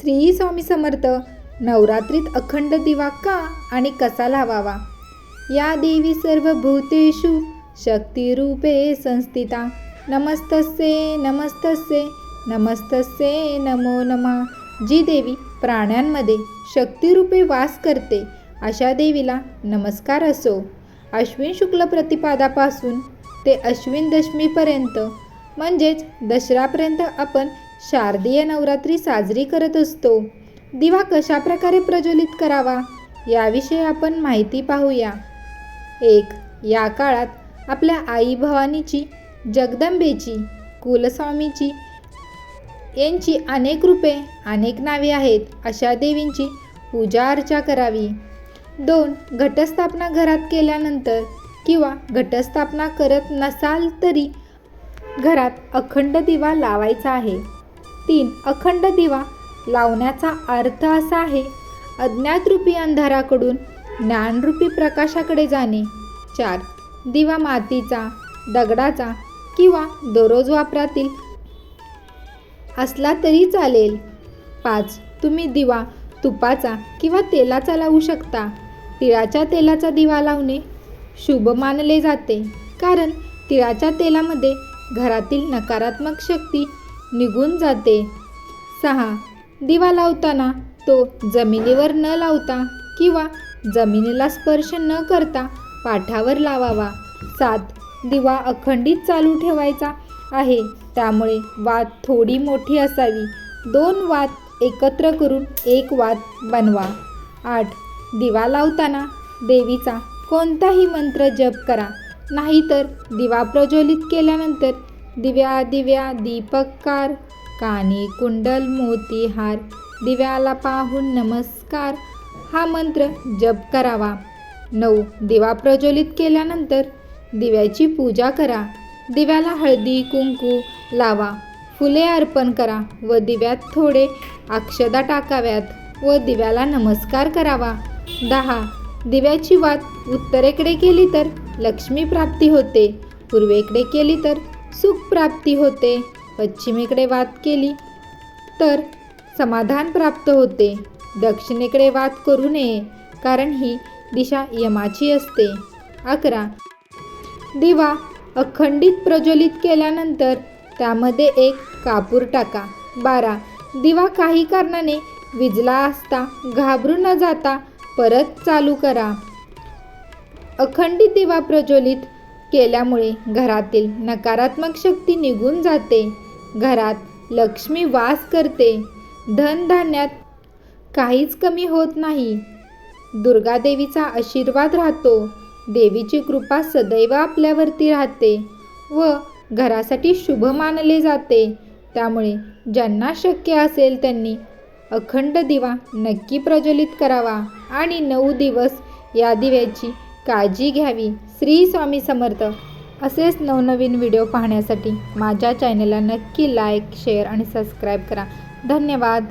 श्री स्वामी समर्थ नवरात्रीत अखंड दिवा का आणि कसा लावावा? या देवी सर्व भूतेषु शक्तिरूपे संस्थिता। नमस्तस्ये नमस्तस्ये नमस्तस्ये नमो नमः। जी देवी प्राण्यांमध्ये शक्तिरूपे वास करते अशा देवीला नमस्कार असो. अश्विन शुक्ल प्रतिपादापासून ते अश्विन दशमीपर्यंत म्हणजेच दसरापर्यंत आपण शारदीय नवरात्री साजरी करत असतो. दिवा कशा प्रकारे प्रज्वलित करावा याविषयी आपण माहिती पाहूया. एक या काळात आपल्या आई भवानीची जगदंबेची कुलस्वामीची यांची अनेक रूपे अनेक नावे आहेत अशा देवींची पूजा अर्चा करावी. दोन घटस्थापना घरात केल्यानंतर किंवा घटस्थापना करत नसाल तरी घरात अखंड दिवा लावायचा आहे. तीन अखंड दिवा लावण्याचा अर्थ असा आहे अज्ञातरूपी अंधाराकडून ज्ञानरूपी प्रकाशाकडे जाणे. चार दिवा मातीचा दगडाचा किंवा दररोज वापरातील असला तरी चालेल. पाच तुम्ही दिवा तुपाचा किंवा तेलाचा लावू शकता. तिळाच्या तेलाचा दिवा लावणे शुभ मानले जाते कारण तिळाच्या तेलामध्ये घरातील नकारात्मक शक्ती निघून जाते. सहा. दिवा लावताना तो जमिनीवर न लावता किंवा जमिनीला स्पर्श न करता पाठावर लावावा. सात. दिवा अखंडित चालू ठेवायचा आहे. त्यामुळे वात थोडी मोठी असावी. दोन वात एकत्र करून एक वात बनवा. आठ. दिवा लावताना देवीचा कोणताही मंत्र जप करा. नाहीतर दिवा प्रज्वलित केल्यानंतर दिव्या दिव्या दीपककार कानी कुंडल मोती हार दिव्याला पाहून नमस्कार हा मंत्र जप करावा. नऊ दिवा प्रज्वलित केल्यानंतर दिव्याची पूजा करा. दिव्याला हळदी कुंकू लावा. फुले अर्पण करा व दिव्यात थोडे अक्षदा टाकाव्यात व दिव्याला नमस्कार करावा. दहा दिव्याची वात उत्तरेकडे केली तर लक्ष्मी प्राप्ती होते. पूर्वेकडे केली तर सुख प्राप्ती होते. पश्चिमेकडे वात केली तर समाधान प्राप्त होते. दक्षिणेकडे वात करू नये कारण ही दिशा यमाची असते. अकरा. दिवा अखंडित प्रज्वलित केल्यानंतर त्यामध्ये एक कापूर टाका. बारा. दिवा काही कारणाने विजला असता घाबरू न जाता परत चालू करा. अखंडित दिवा प्रज्वलित केल्यामुळे घरातील नकारात्मक शक्ती निघून जाते. घरात लक्ष्मी वास करते. धनधान्यात काहीच कमी होत नाही. दुर्गादेवीचा आशीर्वाद राहतो. देवीची कृपा सदैव आपल्यावरती राहते व घरासाठी शुभ मानले जाते. त्यामुळे ज्यांना शक्य असेल त्यांनी अखंड दिवा नक्की प्रज्वलित करावा आणि नऊ दिवस या दिव्याची काळजी घ्यावी. श्री स्वामी समर्थ. असेच नवनवीन व्हिडिओ पाहण्यासाठी माझ्या चॅनलला नक्की लाईक शेअर आणि सबस्क्राईब करा. धन्यवाद.